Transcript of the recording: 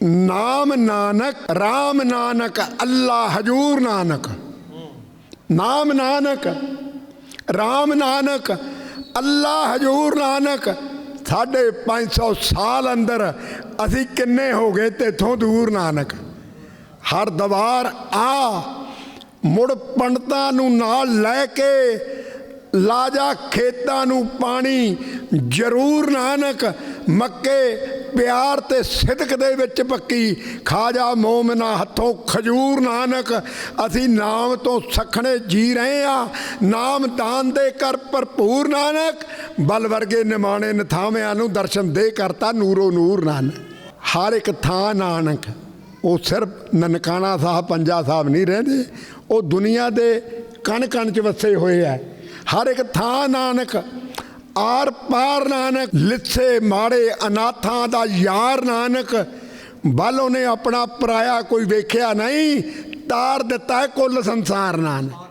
ਨਾਮ ਨਾਨਕ RAM ਨਾਨਕ ਅੱਲਾ ਹਜੂਰ ਨਾਨਕ। ਨਾਮ Nanak RAM Nanak ਅੱਲਾ ਹਜੂਰ ਨਾਨਕ। ਸਾਢੇ 500 ਸਾਲ ਅੰਦਰ ਅਸੀਂ ਕਿੰਨੇ ਹੋ ਗਏ ਤੇਥੋਂ ਦੂਰ ਨਾਨਕ? ਹਰ ਦਵਾਰ ਆ, ਮੁੜ ਪੰਡਤਾਂ ਨੂੰ ਨਾਲ ਲੈ ਕੇ ਲਾਜਾ ਖੇਤਾਂ ਨੂੰ ਪਾਣੀ, ਜ਼ਰੂਰ ਨਾਨਕ, ਮੱਕੇ ਪਿਆਰ ਤੇ ਸਿਦਕ ਦੇ ਵਿੱਚ ਪੱਕੀ। ਖਾਜਾ ਮੋਮਨਾ ਹੱਥੋਂ ਖਜੂਰ ਨਾਨਕ, ਅਸੀਂ ਨਾਮ ਤੋਂ ਸਖਣੇ ਜੀ ਰਹੇ ਆ ਨਾਮ ਦਾਨ ਦੇ ਕਰ ਭਰਪੂਰ ਨਾਨਕ, ਬਲ ਵਰਗੇ ਨਿਮਾਣੇ ਨਥਾਵਿਆਂ ਨੂੰ ਦਰਸ਼ਨ ਦੇ ਕਰਤਾ ਨੂਰੋ ਨੂਰ ਨਾਨਕ। ਹਰ ਇੱਕ ਥਾਂ ਨਾਨਕ, ਉਹ ਸਿਰਫ ਨਨਕਾਣਾ ਸਾਹਿਬ, ਪੰਜਾ ਸਾਹਿਬ ਨਹੀਂ ਰਹਿੰਦੇ। ਉਹ ਦੁਨੀਆ ਦੇ ਕਣ ਕਣ ਚ ਵਸੇ ਹੋਏ ਆ ਹਰ ਇੱਕ ਥਾਂ ਨਾਨਕ ਆਰ ਪਾਰ ਨਾਨਕ ਲਿੱਸੇ ਮਾੜੇ ਅਨਾਥਾਂ ਦਾ ਯਾਰ ਨਾਨਕ। ਬਲ ਉਹਨੇ ਆਪਣਾ ਪਰਾਇਆ ਕੋਈ ਵੇਖਿਆ ਨਹੀਂ, ਤਾਰ ਦਿੱਤਾ ਕੁੱਲ ਸੰਸਾਰ ਨਾਨਕ।